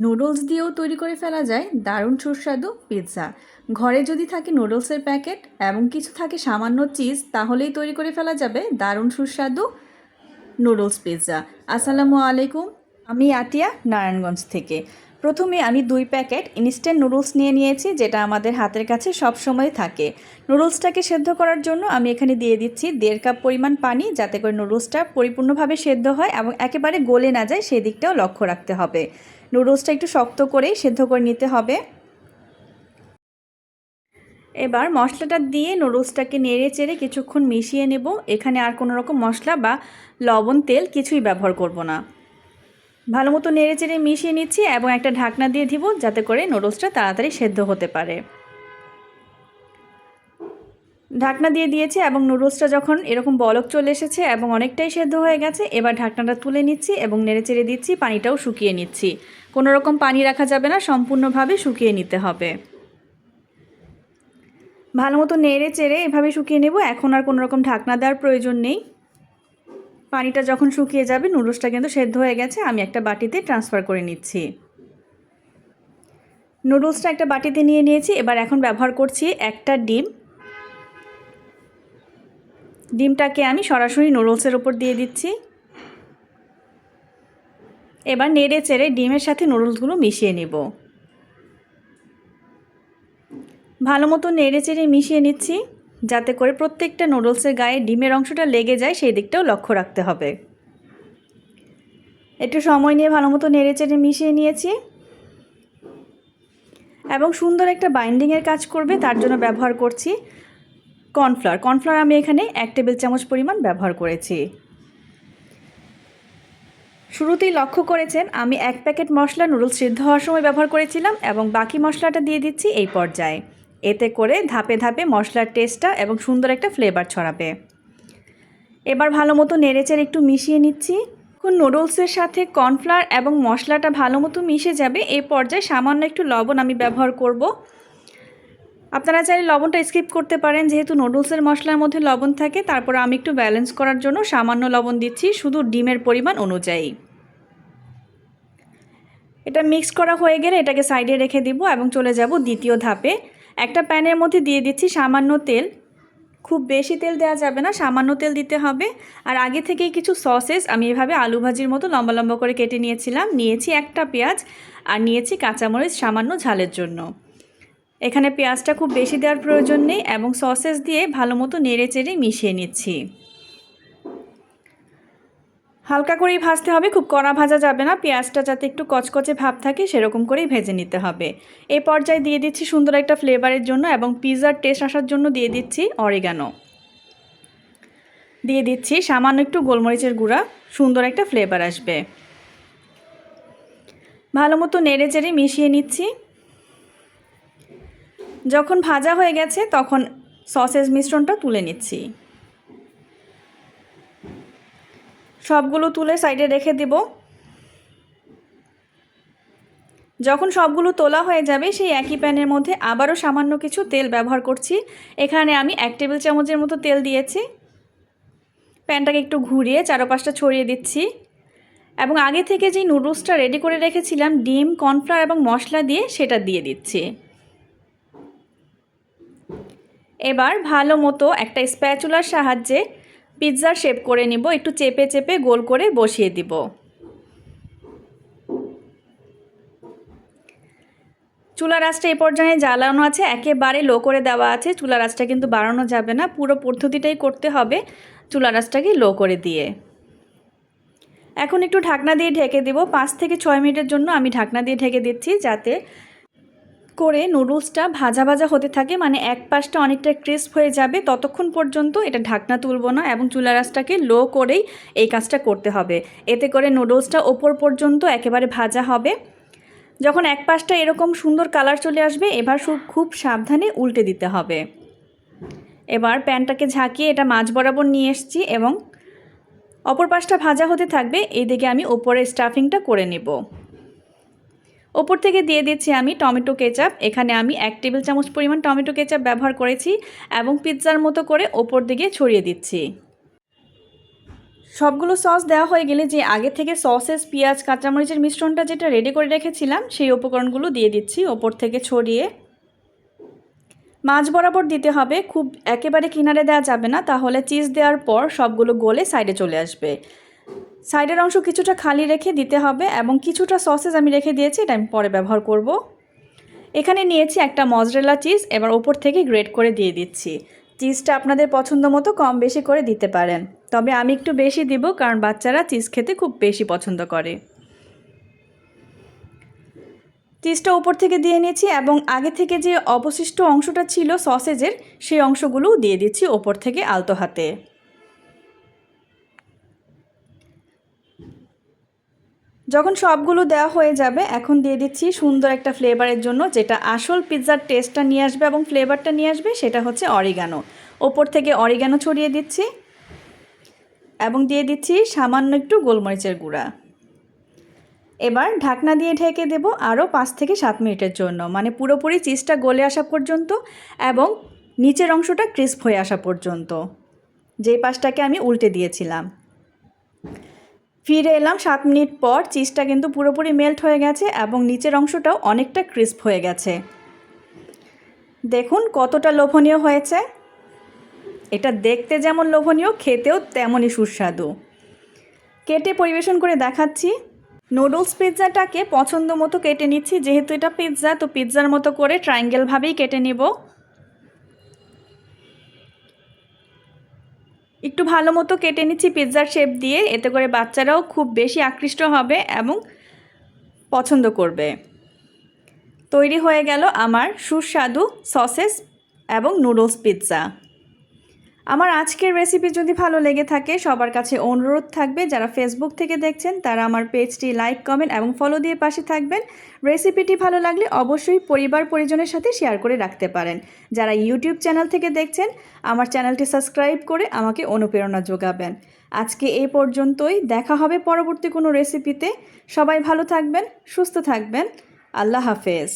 Noodles দিয়েও তৈরি করে ফেলা যায় দারুণ সুস্বাদু পিৎজা। ঘরে যদি থাকে নুডলসের প্যাকেট এবং কিছু থাকে সামান্য চিজ, তাহলেই তৈরি করে ফেলা যাবে দারুণ সুস্বাদু নুডলস পিৎজা। আসসালামু আলাইকুম, আমি আতিয়া, নারায়ণগঞ্জ থেকে। প্রথমে আমি দুই প্যাকেট ইনস্ট্যান্ট নুডলস নিয়ে নিয়েছি, যেটা আমাদের হাতের কাছে সব সময় থাকে। নুডলসটাকে সেদ্ধ করার জন্য আমি এখানে দিয়ে দিচ্ছি দেড় কাপ পরিমাণ পানি, যাতে করে নুডলসটা পরিপূর্ণভাবে সেদ্ধ হয় এবং একেবারে গলে না যায়, সেদিকটাও লক্ষ্য রাখতে হবে। নুডলসটা একটু শক্ত করেই সেদ্ধ করে নিতে হবে। এবার মশলাটা দিয়ে নুডলসটাকে নেড়ে চেড়ে কিছুক্ষণ মিশিয়ে নেব। এখানে আর কোনো রকম মশলা বা লবণ, তেল কিছুই ব্যবহার করব না। ভালো মতো নেড়ে চেড়ে মিশিয়ে নিচ্ছি এবং একটা ঢাকনা দিয়ে দিব যাতে করে নুডলসটা তাড়াতাড়ি সেদ্ধ হতে পারে। ঢাকনা দিয়ে দিয়েছি এবং নুডলসটা যখন এরকম বলক চলে এসেছে এবং অনেকটাই সেদ্ধ হয়ে গেছে, এবার ঢাকনাটা তুলে নিচ্ছি এবং নেড়ে চেড়ে দিচ্ছি, পানিটাও শুকিয়ে নিচ্ছি। কোনো রকম পানি রাখা যাবে না, সম্পূর্ণভাবে শুকিয়ে নিতে হবে। ভালো মতো নেড়ে চেড়ে এভাবে শুকিয়ে নেব, এখন আর কোনো রকম ঢাকনা দেওয়ার প্রয়োজন নেই। পানিটা যখন শুকিয়ে যাবে, নুডলসটা কিন্তু সেদ্ধ হয়ে গেছে, আমি একটা বাটিতে ট্রান্সফার করে নিচ্ছি। নুডলসটা একটা বাটিতে নিয়ে নিয়েছি, এবার এখন ব্যবহার করছি একটা ডিম। ডিমটাকে আমি সরাসরি নুডলসের ওপর দিয়ে দিচ্ছি। এবার নেড়ে চেড়ে ডিমের সাথে নুডলসগুলো মিশিয়ে নেব। ভালো মতো নেড়ে চেড়ে মিশিয়ে নিচ্ছি। যাতে করে প্রত্যেকটা নুডলসের গায়ে ডিমের অংশটা লেগে যায়, সেই দিকটাও লক্ষ্য রাখতে হবে। একটু সময় নিয়ে ভালো মতো নেড়ে চেড়ে মিশিয়ে নিয়েছি। এবং সুন্দর একটা বাইন্ডিংয়ের কাজ করবে, তার জন্য ব্যবহার করছি কর্নফ্লাওয়ার। কর্নফ্লাওয়ার আমি এখানে এক টেবিল চামচ পরিমাণ ব্যবহার করেছি। শুরুতেই লক্ষ্য করেছেন, আমি এক প্যাকেট মশলা নুডলস সিদ্ধ হওয়ার সময় ব্যবহার করেছিলাম এবং বাকি মশলাটা দিয়ে দিচ্ছি এই পর্যায়ে। এতে করে ধাপে ধাপে মশলার টেস্টটা এবং সুন্দর একটা ফ্লেভার ছড়াবে। এবার ভালো মতো নেড়েচেড়ে একটু মিশিয়ে নিচ্ছি। এখন নুডলসের সাথে কর্নফ্লাওয়ার এবং মশলাটা ভালো মতো মিশে যাবে এই পর্যায়ে সামান্য একটু লবণ আমি ব্যবহার করব। আপনারা চাইলে লবণটা স্কিপ করতে পারেন, যেহেতু নুডলসের মশলার মধ্যে লবণ থাকে, তারপর আমি একটু ব্যালেন্স করার জন্য সামান্য লবণ দিচ্ছি, শুধু ডিমের পরিমাণ অনুযায়ী। এটা মিক্স করা হয়ে গেলে এটাকে সাইডে রেখে দিব এবং চলে যাব দ্বিতীয় ধাপে। একটা প্যানের মধ্যে দিয়ে দিচ্ছি সামান্য তেল। খুব বেশি তেল দেওয়া যাবে না, সামান্য তেল দিতে হবে। আর আগে থেকে কিছু সসেস আমি এভাবে আলু ভাজির মতো লম্বা লম্বা করে কেটে নিয়েছিলাম। নিয়েছি একটা পেঁয়াজ আর নিয়েছি কাঁচামরিচ সামান্য ঝালের জন্য। এখানে পেঁয়াজটা খুব বেশি দেওয়ার প্রয়োজন নেই এবং সসেস দিয়ে ভালো মতো নেড়ে চেড়ে মিশিয়ে নিচ্ছি। হালকা করেই ভাজতে হবে, খুব কড়া ভাজা যাবে না। পেঁয়াজটা যাতে একটু কচকচে ভাব থাকে, সেরকম করেই ভেজে নিতে হবে। এই পর্যায়ে দিয়ে দিচ্ছি সুন্দর একটা ফ্লেভারের জন্য এবং পিৎজার টেস্ট আসার জন্য দিয়ে দিচ্ছি অরিগানো। দিয়ে দিচ্ছি সামান্য একটু গোলমরিচের গুঁড়া, সুন্দর একটা ফ্লেভার আসবে। ভালো মতো নেড়ে চেড়ে মিশিয়ে নিচ্ছি। যখন ভাজা হয়ে গেছে, তখন সসেজ মিশ্রণটা তুলে নিচ্ছি। সবগুলো তুলে সাইডে রেখে দেব। যখন সবগুলো তোলা হয়ে যাবে, সেই একই প্যানের মধ্যে আবারও সামান্য কিছু তেল ব্যবহার করছি। এখানে আমি এক টেবিল চামচের মতো তেল দিয়েছি। প্যানটাকে একটু ঘুরিয়ে চারপাশটা ছড়িয়ে দিচ্ছি। এবং আগে থেকে যেই নুডলসটা রেডি করে রেখেছিলাম, ডিম, কর্নফ্লাওয়ার এবং মশলা দিয়ে সেটা দিয়ে দিচ্ছি। এবার ভালো মতো একটা স্প্যাচুলার সাহায্যে পিৎজার শেপ করে নিব, একটু চেপে চেপে গোল করে বসিয়ে দিব। চুলা রাসটা এই পর্যায়ে জ্বালানো আছে, একেবারে লো করে দেওয়া আছে, চুলা রাসটা কিন্তু বাড়ানো যাবে না, পুরো পদ্ধতিটাই করতে হবে চুলা রাসটাকে লো করে দিয়ে। এখন একটু ঢাকনা দিয়ে ঢেকে দেব, পাঁচ থেকে ছয় মিনিটের জন্য আমি ঢাকনা দিয়ে ঢেকে দিচ্ছি যাতে করে নুডলসটা ভাজা ভাজা হতে থাকে মানে এক পাশটা অনেকটা ক্রিস্প হয়ে যাবে, ততক্ষণ পর্যন্ত এটা ঢাকনা তুলবো না এবং চুলা রাসটাকে লো করেই এই কাজটা করতে হবে। এতে করে নুডলসটা ওপর পর্যন্ত একেবারে ভাজা হবে। যখন এক পাশটা এরকম সুন্দর কালার চলে আসবে, এবার খুব সাবধানে উল্টে দিতে হবে। এবার প্যানটাকে ঝাঁকিয়ে এটা মাছ বরাবর নিয়ে এসছি এবং অপর পাশটা ভাজা হতে থাকবে এইদিকে আমি ওপরে স্টাফিংটা করে নেব। ওপর থেকে দিয়ে দিচ্ছি আমি টমেটো কেচাপ। এখানে আমি এক টেবিল চামচ পরিমাণ টমেটো কেচাপ ব্যবহার করেছি এবং পিৎজার মতো করে ওপর দিকে ছড়িয়ে দিচ্ছি। সবগুলো সস দেওয়া হয়ে গেলে যে আগে থেকে সসেস পেঁয়াজ, কাঁচামরিচের মিশ্রণটা যেটা রেডি করে রেখেছিলাম, সেই উপকরণগুলো দিয়ে দিচ্ছি ওপর থেকে ছড়িয়ে। মাছ বরাবর দিতে হবে, খুব একেবারে কিনারে দেওয়া যাবে না, তাহলে চিজ দেওয়ার পর সবগুলো গলে সাইডে চলে আসবে। সাইডের অংশ কিছুটা খালি রেখে দিতে হবে এবং কিছুটা সসেস আমি রেখে দিয়েছি, এটা আমি পরে ব্যবহার করব। এখানে নিয়েছি একটা মজরেলা চিজ, এবার ওপর থেকে গ্রেট করে দিয়ে দিচ্ছি। চিজটা আপনাদের পছন্দ মতো কম বেশি করে দিতে পারেন। তবে আমি একটু বেশি দিব, কারণ বাচ্চারা চিজ খেতে খুব বেশি পছন্দ করে। চিজটা উপর থেকে দিয়ে নিয়েছি এবং আগে থেকে যে অবশিষ্ট অংশটা ছিল সসেজের, সেই অংশগুলোও দিয়ে দিচ্ছি ওপর থেকে আলতো হাতে। যখন সবগুলো দেওয়া হয়ে যাবে, এখন দিয়ে দিচ্ছি সুন্দর একটা ফ্লেভারের জন্য যেটা আসল পিৎজার টেস্টটা নিয়ে আসবে এবং ফ্লেভারটা নিয়ে আসবে সেটা হচ্ছে অরিগানো। ওপর থেকে অরিগানো ছড়িয়ে দিচ্ছি এবং দিয়ে দিচ্ছি সামান্য একটু গোলমরিচের গুঁড়া। এবার ঢাকনা দিয়ে ঢেকে দেব আরও পাঁচ থেকে সাত মিনিটের জন্য মানে পুরোপুরি চিজটা গলে আসা পর্যন্ত এবং নিচের অংশটা ক্রিস্প হয়ে আসা পর্যন্ত। যেই পাশটাকে আমি উল্টে দিয়েছিলাম। ফিরে এলাম সাত মিনিট পর চিজটা কিন্তু পুরোপুরি মেল্ট হয়ে গেছে এবং নিচের অংশটাও অনেকটা ক্রিস্প হয়ে গেছে। দেখুন কতটা লোভনীয় হয়েছে। এটা দেখতে যেমন লোভনীয়, খেতেও তেমনই সুস্বাদু। কেটে পরিবেশন করে দেখাচ্ছি। নুডলস পিৎজাটাকে পছন্দ মতো কেটে নিচ্ছি। যেহেতু এটা পিৎজা, তো পিৎজার মতো করে ট্রায়াঙ্গেলভাবেই কেটে নিব। একটু ভালো মতো কেটে নিচ্ছি পিৎজার শেপ দিয়ে। এতে করে বাচ্চারাও খুব বেশি আকৃষ্ট হবে এবং পছন্দ করবে। তৈরি হয়ে গেল আমার সুস্বাদু সসেস এবং নুডলস পিৎজা। আমার আজকের রেসিপি যদি ভালো লেগে থাকে, সবার কাছে অনুরোধ থাকবে, যারা ফেসবুক থেকে দেখছেন, তারা আমার পেজটি লাইক কমেন্ট এবং ফলো দিয়ে পাশে থাকবেন। রেসিপিটি ভালো লাগলে অবশ্যই পরিবার পরিজনের সাথে শেয়ার করে রাখতে পারেন। যারা ইউটিউব চ্যানেল থেকে দেখছেন, আমার চ্যানেলটি সাবস্ক্রাইব করে আমাকে অনুপ্রেরণা যোগাবেন। আজকে এই পর্যন্তই, দেখা হবে পরবর্তী কোনো রেসিপিতে সবাই ভালো থাকবেন, সুস্থ থাকবেন। আল্লাহ হাফেজ।